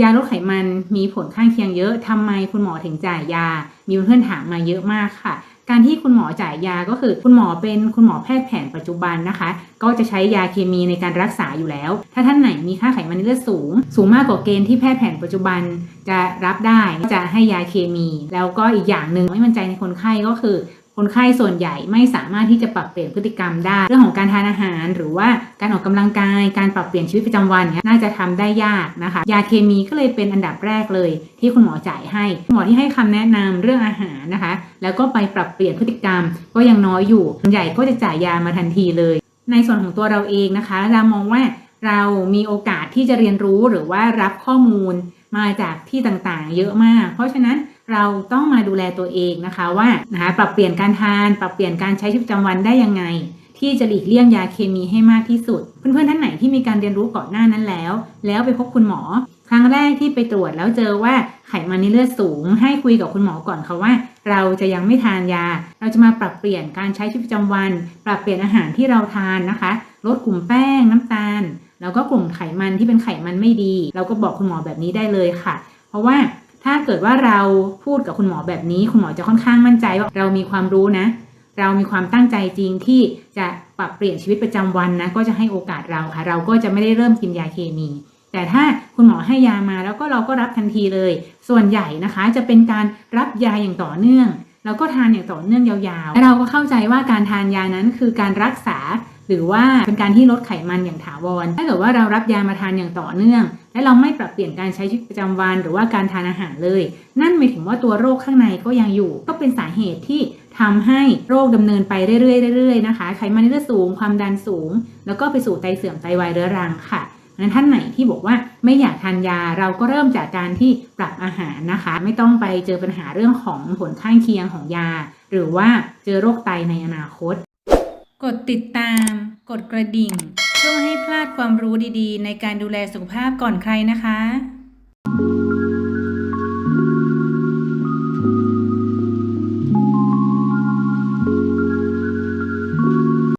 ยาลดไขมันมีผลข้างเคียงเยอะทำไมคุณหมอถึงจ่ายยา มีเพื่อนถามมาเยอะมากค่ะ การที่คุณหมอจ่ายยาก็คือคุณหมอเป็นคุณหมอแพทย์แผนปัจจุบันนะคะ ก็จะใช้ยาเคมีในการรักษาอยู่แล้ว ถ้าท่านไหนมีค่าไขมันในเลือดสูง สูงมากกว่าเกณฑ์ที่แพทย์แผนปัจจุบันจะรับได้จะให้ยาเคมี แล้วก็อีกอย่างหนึ่งไม่มั่นใจในคนไข้ก็คือ คนไข้ส่วนใหญ่ไม่สามารถที่จะปรับเปลี่ยนพฤติกรรมได้ เรื่องของการทานอาหาร หรือว่าการออกกำลังกาย การปรับเปลี่ยนชีวิตประจำวันเนี่ยน่าจะทำได้ยากนะคะ ยาเคมีก็เลยเป็นอันดับแรกเลย ที่คุณหมอจ่ายให้คุณหมอที่ให้คำแนะนำเรื่องอาหารนะคะ แล้วก็ไปปรับเปลี่ยนพฤติกรรม ก็ยังน้อยอยู่ส่วนใหญ่ก็จะจ่ายยามาทันทีเลย ในส่วนของตัวเราเองนะคะ เรามองว่าเรามีโอกาสที่จะเรียนรู้หรือว่ารับข้อมูลมาจากที่ต่างๆ เยอะมาก เพราะฉะนั้น เราต้องมาดูแลตัวเองนะคะว่านะคะปรับเปลี่ยนการทาน ปรับเปลี่ยนการใช้ชีวิตประจำวันได้ยังไง ที่จะหลีกเลี่ยงยาเคมีให้มากที่สุด เพื่อนๆท่านไหนที่มีการเรียนรู้ก่อนหน้านั้นแล้ว แล้วไปพบคุณหมอ ครั้งแรกที่ไปตรวจแล้วเจอว่าไขมันในเลือดสูง ให้คุยกับคุณหมอก่อนค่ะว่า เราจะยังไม่ทานยา เราจะมาปรับเปลี่ยนการใช้ชีวิตประจำวัน ปรับเปลี่ยนอาหารที่เราทานนะคะ ลดกลุ่มแป้งน้ำตาล แล้วก็กลุ่มไขมันที่เป็นไขมันไม่ดี เราก็บอกคุณหมอแบบนี้ได้เลยค่ะ เพราะว่า ถ้าเกิดว่าเราพูดกับคุณหมอแบบนี้ คุณหมอจะค่อนข้างมั่นใจว่าเรามีความรู้นะ เรามีความตั้งใจจริงที่จะปรับเปลี่ยนชีวิตประจำวันนะ ก็จะให้โอกาสเราค่ะ เราก็จะไม่ได้เริ่มกินยาเคมี แต่ถ้าคุณหมอให้ยามาแล้วก็เราก็รับทันทีเลย ส่วนใหญ่นะคะจะเป็นการรับยาอย่างต่อเนื่องแล้วก็ทานอย่างต่อเนื่องยาวๆ เราก็เข้าใจว่าการทานยานั้นคือการรักษา หรือว่าเป็นการที่ลดไขมันอย่างถาวร ถ้าเกิดว่าเรารับยามาทานอย่างต่อเนื่อง และเราไม่ปรับเปลี่ยนการใช้ชีวิตประจำวัน หรือว่าการทานอาหารเลย นั่นหมายถึงว่าตัวโรคข้างในก็ยังอยู่ ก็เป็นสาเหตุที่ทำให้โรคดำเนินไปเรื่อยๆเรื่อยๆนะคะ ไขมันในเลือดสูง ความดันสูง แล้วก็ไปสู่ไตเสื่อมไตวายเรื้อรังค่ะนั้นท่านไหนที่บอกว่าไม่อยากทานยาเราก็เริ่มจากการที่ปรับอาหารนะคะ ไม่ต้องไปเจอปัญหาเรื่องของผลข้างเคียงของยา หรือว่าเจอโรคไตในอนาคต กดติดตาม กดกระดิ่ง เพื่อไม่ให้พลาดความรู้ดีๆ ในการดูแลสุขภาพก่อนใครนะคะ